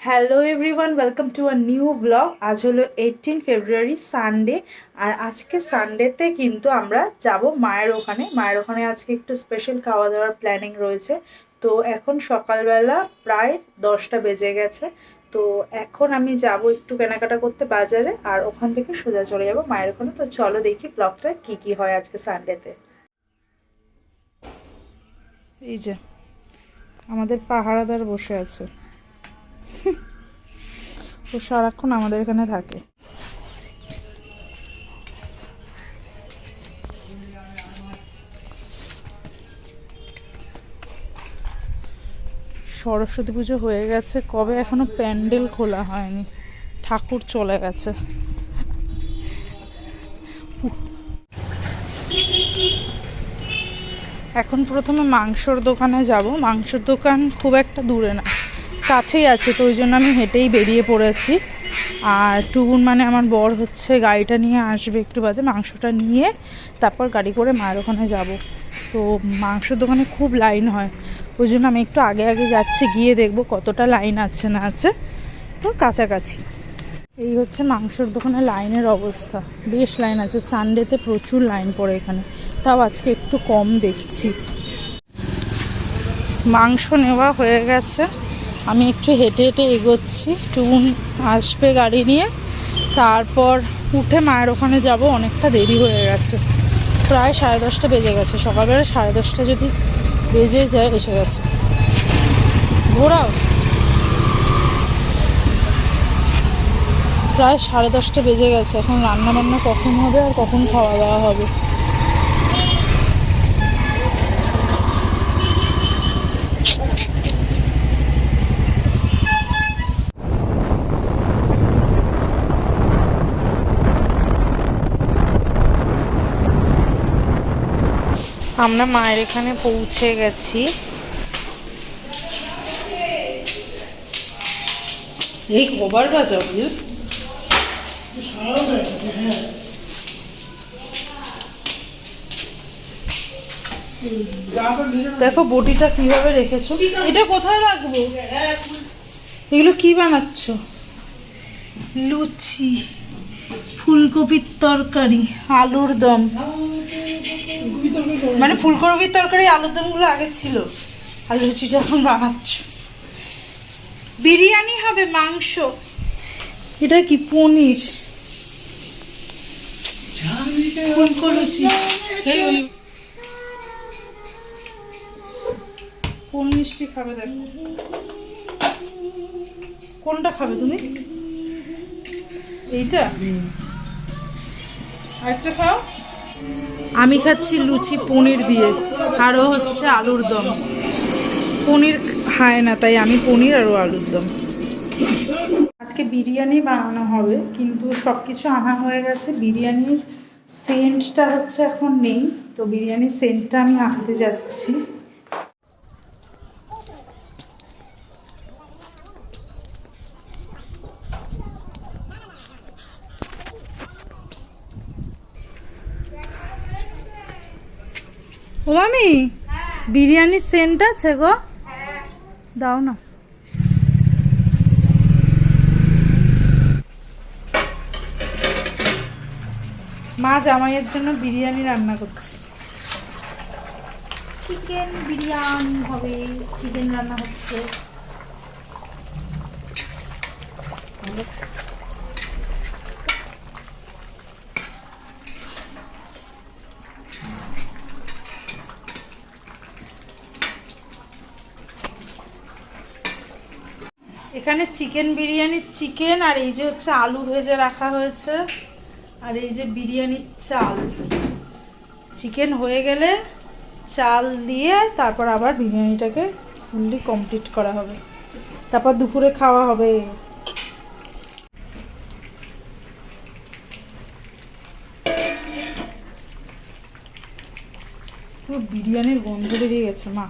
Hello everyone welcome to a new blog আজ হলো eighteen February Sunday আর আজকে সানডেতে কিন্তু আমরা যাব মায়ের ওখানে। মায়ের ওখানে আজকে একটু স্পেশাল খাওয়া দাওয়ার প্ল্যানিং রয়েছে। তো এখন সকালবেলা প্রায় দশটা বেজে গেছে। তো এখন আমি যাব একটু কেনাকাটা করতে বাজারে। আর ওখান থেকে সোজা চলে যাব মায়ের ওখানে। তো চলো দেখি ব্লগটা কি কি হয় আজকে সানডেতে এই যে, আমাদের পাহারাদার বসে আছে। ও সারাক্ষণ আমাদের এখানে থাকে। সরস্বতী পুজো হয়ে গেছে, কবে এখনও প্যান্ডেল খোলা হয়নি। ঠাকুর চলে গেছে। এখন প্রথমে মাংসর দোকানে যাব। মাংসর দোকান খুব একটা দূরে না। কাছেই আছে, তো ওই জন্য আমি হেঁটেই বেরিয়ে পড়েছি। আর টুগুন মানে আমার বর হচ্ছে গাড়িটা নিয়ে আসবে একটু বাদে, মাংসটা নিয়ে তারপর গাড়ি করে মায়ের ওখানে যাব। তো মাংসর দোকানে খুব লাইন হয়, ওই জন্য আমি একটু আগে আগে যাচ্ছি, গিয়ে দেখব কতটা লাইন আছে না আছে। তো কাছাকাছি। এই হচ্ছে মাংসর দোকানে লাইনের অবস্থা, বেশ লাইন আছে, সানডেতে প্রচুর লাইন পড়ে এখানে, তাও আজকে একটু কম দেখছি। মাংস নেওয়া হয়ে গেছে। আমি একটু হেঁটে হেঁটে এগোচ্ছি টুন আসবে গাড়ি নিয়ে। তারপর উঠে মায়ের ওখানে যাব, অনেকটা দেরি হয়ে গেছে। প্রায় সাড়ে দশটা বেজে গেছে, সকালবেলা সাড়ে দশটা যদি বেজে যায়, এসে গেছে। ঘোরাও। প্রায় সাড়ে দশটা বেজে গেছে, এখন রান্না বান্না কখন হবে আর কখন খাওয়া দাওয়া হবে? আমরা মায়ের এখানে পৌঁছে গেছি। এই বাজাও দেখো বটিটা কীভাবে রেখেছো? এটা কোথায় রাখব? এগুলো কি বানাচ্ছ? লুচি। ফুলকপির তরকারি, আলুর দম। মানে ফুলকপির তরকারি, আলুর দমগুলো আগে ছিল। আর লুচিটা এখন বানাচ্ছ। বিরিয়ানি হবে মাংস। এটা কি পনির? ফুলকো লুচি। এই কোন মিষ্টি খাবে দেখো। কোনটা খাবে তুমি? এইটা? আরেকটা খাও। আমি খাচ্ছি লুচি পনির দিয়ে আরও হচ্ছে আলুর দম। পনির খায় না তাই আমি পনির আরও আলুর দম। আজকে বিরিয়ানি বানানো হবে কিন্তু সব কিছু আনা হয়ে গেছে। বিরিয়ানির সেন্টটা হচ্ছে এখন নেই তো বিরিয়ানির সেন্টটা আমি আনতে যাচ্ছি। মামি বিরিয়ানির সেন্ট আছে গো। দাও না। মা জামাইয়ের জন্য বিরিয়ানি রান্না করছি। চিকেন বিরিয়ানি হবে চিকেন রান্না হচ্ছে। এখানে চিকেন বিরিয়ানির চিকেন আর এই যে হচ্ছে আলু ভেজে রাখা হয়েছে। আর এই যে বিরিয়ানির চাল। চিকেন হয়ে গেলে চাল দিয়ে তারপর আবার বিরিয়ানিটাকে ফুললি কমপ্লিট করা হবে। তারপর দুপুরে খাওয়া হবে। পুরো বিরিয়ানির গন্ধ বেরিয়ে গেছে, মা।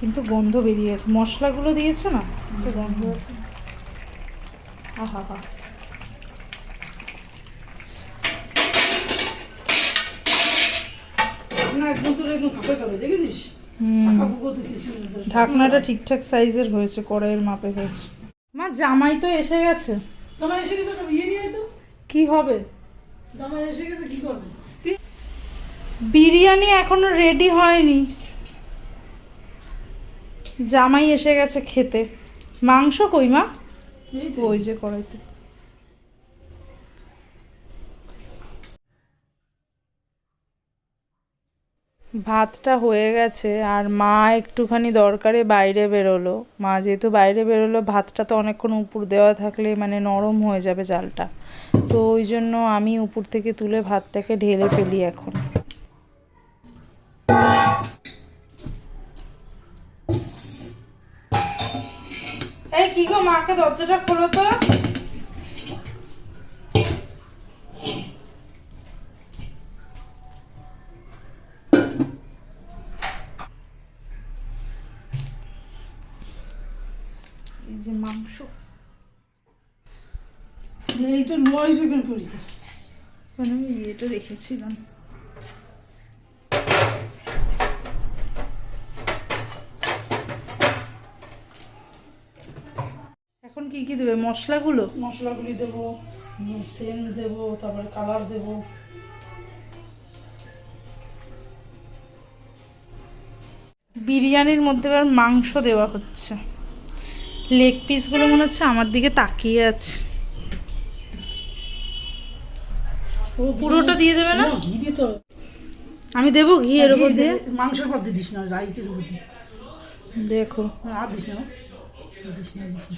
কিন্তু গন্ধ বেরিয়ে গেছে। মশলাগুলো দিয়েছ না? তো গন্ধ আছে। আহা হা। ঢাকনাটা ঠিকঠাক সাইজের হয়েছে কড়াইয়ের মাপে হয়েছে। মা জামাই তো এসে গেছে। জামাই এসে গেছে তো ইয়ে নিয়ে তো। কি হবে? জামাই এসে গেছে কি করবে? বিরিয়ানি এখনও রেডি হয়নি। জামাই এসে গেছে খেতে। মাংস কই মা? ওই যে কড়াইতে। ভাতটা হয়ে গেছে আর মা একটুখানি দরকারে বাইরে বেরোলো। মা যেহেতু বাইরে বেরোলো ভাতটা তো অনেকক্ষণ উপর দেওয়া থাকলে মানে নরম হয়ে যাবে চালটা তো ওই জন্য আমি উপর থেকে তুলে ভাতটাকে ঢেলে ফেলি এখন। কি গো মাকে দরজাটা খোলো তো? এই যে মাংস। এই তো লোয়াই জোগাড় করেছে। মানে আমি ইয়েটা রেখেছিলাম এখন কি দেবে? মশলাগুলো? মশলাগুলি দেবো সেন দেবো তারপরে কালার দেবো। বিরিয়ানির মধ্যে এবার মাংস দেওয়া হচ্ছে। লেগ পিসগুলো মনে হচ্ছে আমার দিকে তাকিয়ে আছে। পুরোটা দিয়ে দেবে না? ঘি দিতে আমি দেবো ঘি এর উপর দিয়ে? মাংসের পর দিয়ে দিস না রাইসের উপর দিয়ে। দেখো। আর দিস না। দিস না দিস না।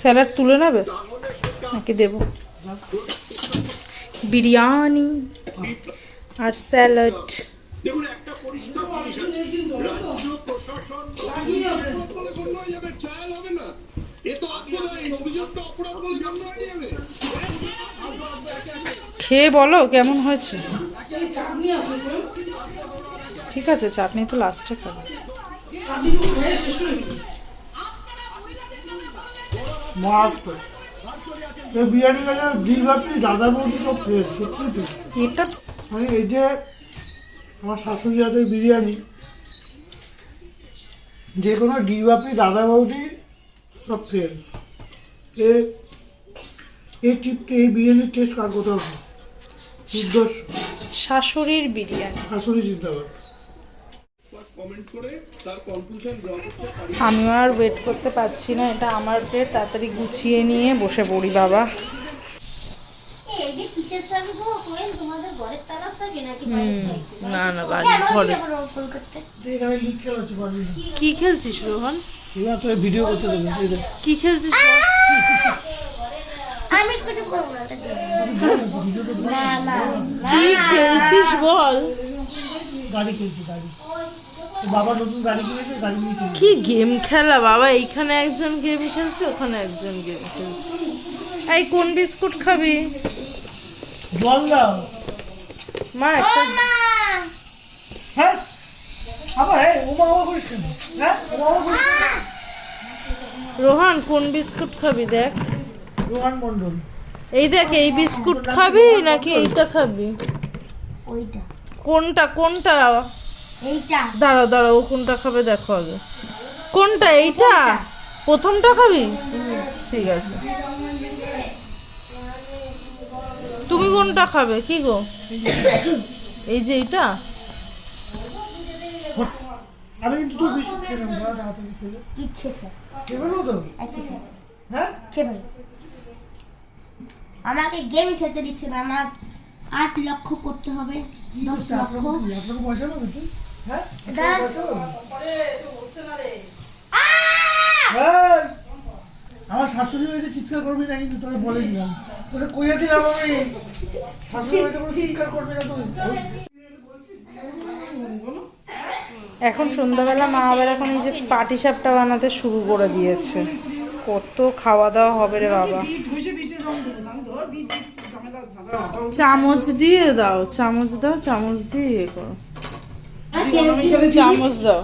স্যালাড তুলে নেবে? নাকি দেবো? বিরিয়ানি আর স্যালাড। খেয়ে বলো কেমন হয়েছে? ঠিক আছে, চাটনি তো লাস্টে খাব। মারাত্মক এই দাদা বৌদি সব সত্যি এটা? মানে এই যে আমার শাশুড়ি হাতের বিরিয়ানি যে কোনো আপনি দাদা বৌদি সব ফেল এ এই টিপটি এই বিরিয়ানির টেস্ট কার কোথাও দুর্দর্শ শাশুড়ির বিরিয়ানি। শাশুড়ি চিন্তাবাদ কমেন্ট করে তার কনক্লুশন ড্র করতে পারি আমিও আর ওয়েট করতে পারছি না এটা আমার প্লেট তাড়াতাড়ি গুছিয়ে নিয়ে বসে পড়ি বাবা? না না এ, বাড়ির ঘরে। কি খেলছিস রোহন? ভিডিও করতে। কি খেলছিস আমি কিছু করব না তাকে। না না। কি খেলছিস বল। গাড়ি কিনছি গাড়ি। বাবা নতুন গাড়ি কিনেছে গাড়ি নিয়ে কি গেম খেলা? বাবা এইখানে একজন গেম খেলছে ওখানে একজন গেম খেলছে। এই কোন বিস্কুট খাবি? জল দাও। মা একটা হ্যাঁ? আবার হ্যাঁ ওমা ওমা করিস কেন? হ্যাঁ ওমা ওমা করিস রোহান কোন বিস্কুট খাবি দেখ। রোহান মন্ডল এই দেখ এই বিস্কুট খাবি নাকি এইটা খাবি? ওইটা। কোনটা কোনটা? দাঁড়াও দাঁড়াও ও কোনটা খাবে দেখো আগে। কোনটা? এইটা? প্রথমটা খাবি? ঠিক আছে। তুমি কোনটা খাবে? কি গো? এই যে এইটা? আমি কিন্তু খেলাম খেলে। কি তো? আছে হ্যাঁ? খেবে আমাকে গেম খেলতে দিচ্ছে না আমার আট লক্ষ করতে হবে দশ লক্ষ। আপনাকে পয়সা পাবে তুই হ্যাঁ? আমার শাশুড়ি বাড়িতে চিৎকার করবি কিন্তু তোকে বলে দিলাম। তোকে কইয়া দিলাম আমি। শাশুড়ি চিৎকার না তুই। এখন সন্ধ্যাবেলা মা আবার এখন এই যে পাটি সাপটা বানাতে শুরু করে দিয়েছে। কত খাওয়া দাওয়া হবে রে বাবা। চামচ দিয়ে দাও, চামচ দাও, চামচ দিয়ে করো। চামচ দাও।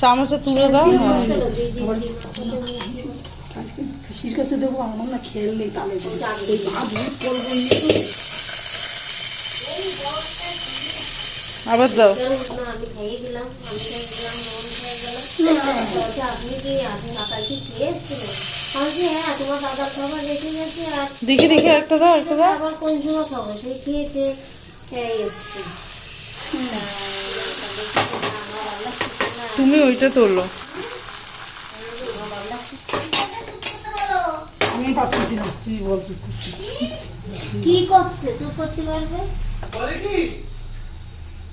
চামচে তুলে দাও। হ্যাঁ। চলো দিয়ে পিসির কাছে দেবো আমার না খেয়াল নেই তাহলে ওই মা দুধ করব আবার দাও। মন বলছি, হ্যাঁ দেখি দেখি একটা দাও একটা দাও। আবার কোন সময় খাব? সেই খেয়েছে এসছে। তুমি ওইটা তোলো। আমি পারতেছি না। তুই বল তুই করছিস কি করছে? চুপ করতে পারবে? বলে কি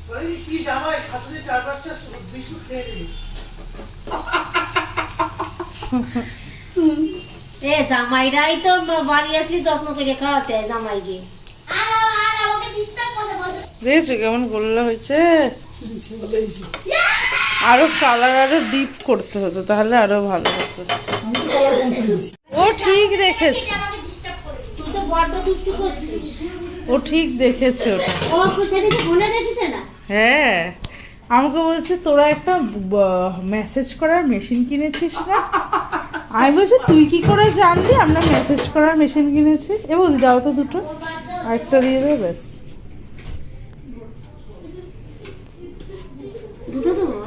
বলে কি, কি জামাই শাশুড়ি চার পাঁচটা বিস্কুট খেয়ে নিবি। এ জামাইরাই তো বাড়ি আসলে যত্ন করে খাওয়াতে জামাইকে। দেখেছ কেমন গোল্লা হয়েছে? আরও কালার আরও ডিপ করতে হতো, তাহলে আরও ভালো হতো। ও ঠিক দেখেছে। ও ঠিক দেখেছে ওটা। হ্যাঁ। আমাকে বলছে, তোরা একটা মেসেজ করার মেশিন কিনেছিস না? আমি বলছি, তুই কি করে জানবি? আমরা মেসেজ করার মেশিন কিনেছি। এ বলছি, দাও তো দুটো। আরেকটা দিয়ে দেবে ব্যাস দুটো তো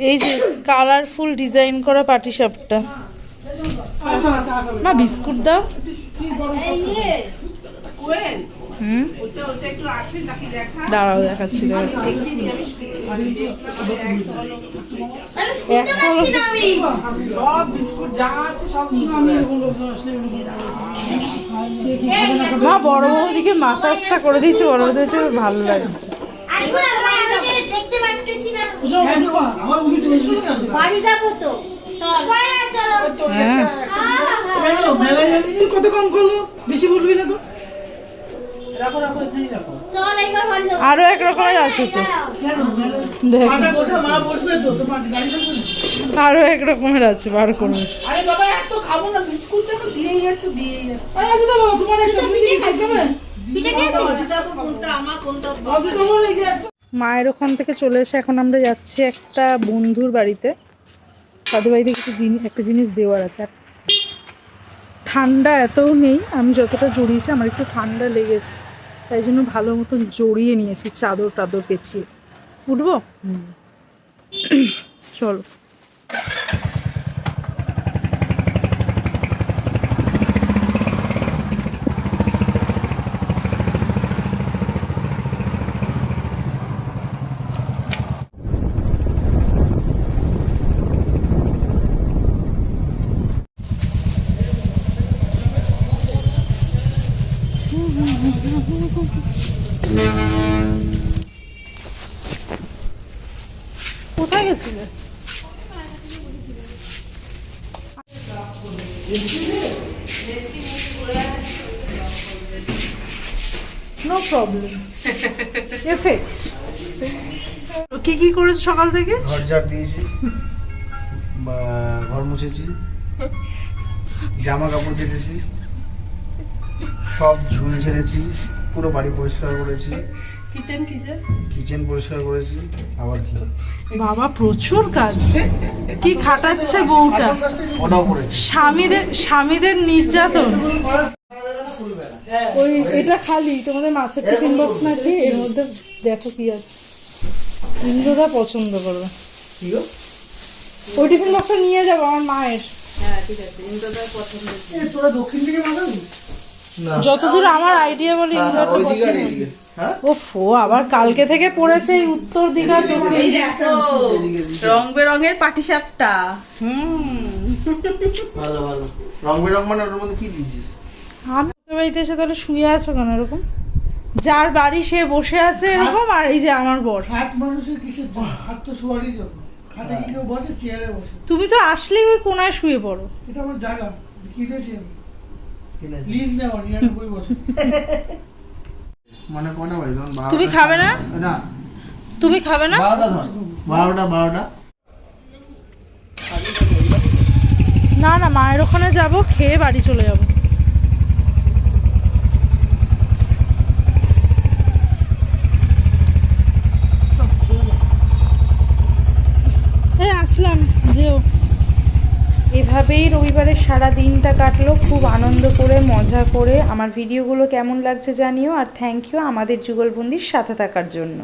এই যে কালারফুল ডিজাইন করা পাটি সাপটা আসো না চা খাবে মা বিস্কুট দাও। হুম? দাঁড়াও দেখাচ্ছি মা বড় বৌদিকে মাসাজটা করে দিয়েছি বড় বৌদি ভালো লাগছে। বাড়ি যাব তো হ্যাঁ কত কম করল বেশি বলবি না তো রাখো রাখো এখানেই রাখো চল এইবার বাড়ি যাব আরও এক রকমের আছে তো। আরও এক রকমের আছে বার করুন আরে বাবা এত খাব না বিস্কুট দেখো দিয়েই যাচ্ছে দিয়েই যাচ্ছে। তো বাবা তোমার একটা মায়ের ওখান থেকে চলে এসে এখন আমরা যাচ্ছি একটা বন্ধুর বাড়িতে। তাদের বাড়িতে কিছু জিনিস একটা জিনিস দেওয়ার আছে। আর ঠান্ডা এতও নেই আমি যতটা জড়িয়েছি আমার একটু ঠান্ডা লেগেছে। তাই জন্য ভালো মতন জড়িয়ে নিয়েছি চাদর টাদর পেঁচিয়ে। উঠবো? চলো কোথায় গেছিলে নো প্রবলেম এফেক্ট কি কি করেছ সকাল থেকে? ঘর ঝাড় দিয়েছি বা ঘর মুছেছি জামা কাপড় কেচেছি সব ঝুল ঝেড়েছি পুরো বাড়ি পরিষ্কার করেছি। কিচেন কিচেন কিচেন পরিষ্কার করেছি আবার কি? বাবা প্রচুর কাজ। কি খাটাচ্ছে বউটা? ওটাও করেছি। স্বামীদের স্বামীদের নির্যাতন। ওই এটা খালি তোমাদের মাছের টিফিন বক্স নাকি? এর মধ্যে দেখো কি আছে। ইন্দ্রদা পছন্দ করবে। ওই টিফিন বক্সটা নিয়ে যাব আমার মায়ের। এ, তোরা দক্ষিণ দিকে মাথাবি না যতদূর আমার আইডিয়া বলে না, না, ইন্দ্রদা ওইদিকে আর এইদিকে হ্যাঁ? ও আবার কালকে থেকে পড়েছে এই উত্তর দিঘা। রং বেরঙের পাটিসাপটা। হুম। ভালো ভালো। রং বেরং মানে ওটার মধ্যে কি দিয়েছিস? আমি বাড়িতে এসে তাহলে শুয়ে আছো কেন এরকম? যার বাড়ি সে বসে আছে এরকম আর এই যে আমার বর। ফ্যাট মানুষের হাত তো শোয়ারই জন্য। খাটে কি কেউ বসে? চেয়ারে বসে। তুমি তো আসলেই ওই কোনায় শুয়ে পড়ো। এটা আমার জায়গা। কিনেছি আমি। কিনেছি। লিজ নেওয়া নিরানব্বই বছর মানে কটা বাজে? তখন তুমি খাবে না? না তুমি খাবে না? বারোটা ধর। বারোটা বারোটা। না না মায়ের ওখানে যাব খেয়ে বাড়ি চলে যাব। এই আসলাম যেও। এভাবেই রবিবারের সারা দিনটা কাটলো। খুব আনন্দ করে, মজা করে। আমার ভিডিওগুলো কেমন লাগছে জানিও। আর থ্যাংক ইউ আমাদের যুগলবন্দির সাথে থাকার জন্য।